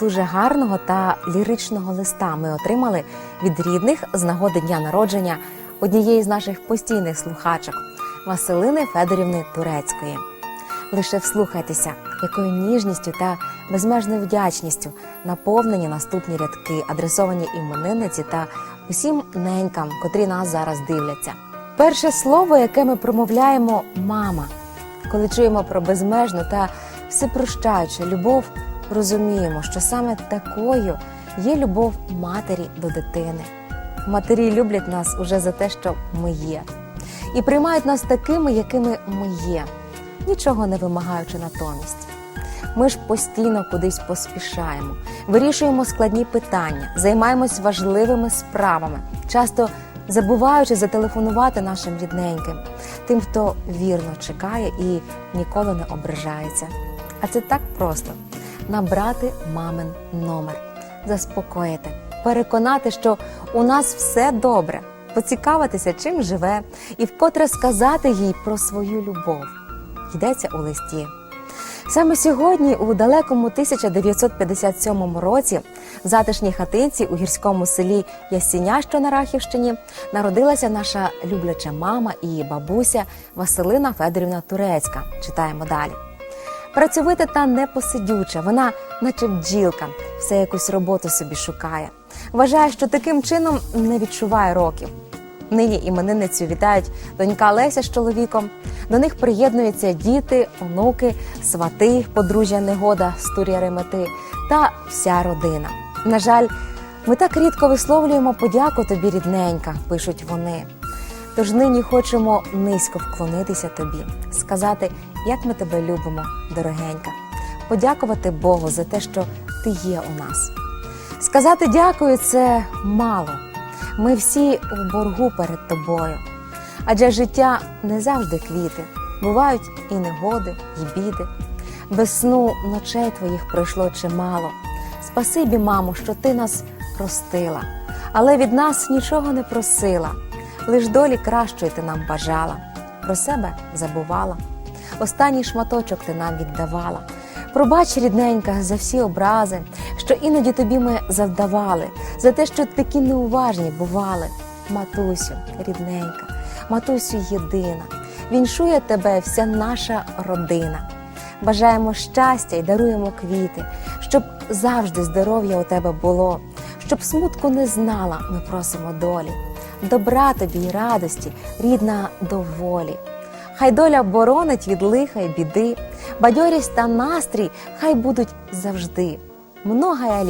Дуже гарного та ліричного листа ми отримали від рідних з нагоди дня народження однієї з наших постійних слухачок Василини Федорівни Турецької. Лише вслухайтеся, якою ніжністю та безмежною вдячністю наповнені наступні рядки, адресовані іменинниці та усім ненькам, котрі нас зараз дивляться. Перше слово, яке ми промовляємо мама, коли чуємо про безмежну та всепрощаючу любов, розуміємо, що саме такою є любов матері до дитини. Матері люблять нас уже за те, що ми є, і приймають нас такими, якими ми є, нічого не вимагаючи натомість. Ми ж постійно кудись поспішаємо, вирішуємо складні питання, займаємось важливими справами, часто забуваючи зателефонувати нашим рідненьким, тим, хто вірно чекає і ніколи не ображається. А це так просто набрати мамин номер, заспокоїти, переконати, що у нас все добре, поцікавитися, чим живе, і вкотре сказати їй про свою любов. Йдеться у листі. Саме сьогодні, у далекому 1957 році, в затишній хатинці у гірському селі Ясіня, що на Рахівщині, народилася наша любляча мама і бабуся Василина Федорівна Турецька. Читаємо далі. Працьовита та непосидюча, вона, наче бджілка, все якусь роботу собі шукає. Вважає, що таким чином не відчуває років. Нині іменинницю вітають донька Леся з чоловіком. До них приєднуються діти, онуки, свати, подружжя негода з Тур'я-Ремети та вся родина. На жаль, ми так рідко висловлюємо подяку тобі, рідненька, пишуть вони. Тож нині хочемо низько вклонитися тобі, сказати, як ми тебе любимо, дорогенька, подякувати Богу за те, що ти є у нас. Сказати дякую це мало. Ми всі в боргу перед тобою. Адже життя не завжди квіти, бувають і негоди, і біди. Без сну ночей твоїх пройшло чимало. Спасибі, мамо, що ти нас ростила, але від нас нічого не просила. Лиш долі кращої ти нам бажала, про себе забувала. Останній шматочок ти нам віддавала. Пробач, рідненька, за всі образи, що іноді тобі ми завдавали, за те, що такі неуважні бували. Матусю, рідненька, матусю єдина, віншує тебе вся наша родина. Бажаємо щастя і даруємо квіти, щоб завжди здоров'я у тебе було, щоб смутку не знала, ми просимо долі. Добра тобі й радості, рідна доволі. Хай доля боронить від лиха й біди, бадьорість та настрій хай будуть завжди. Многая літ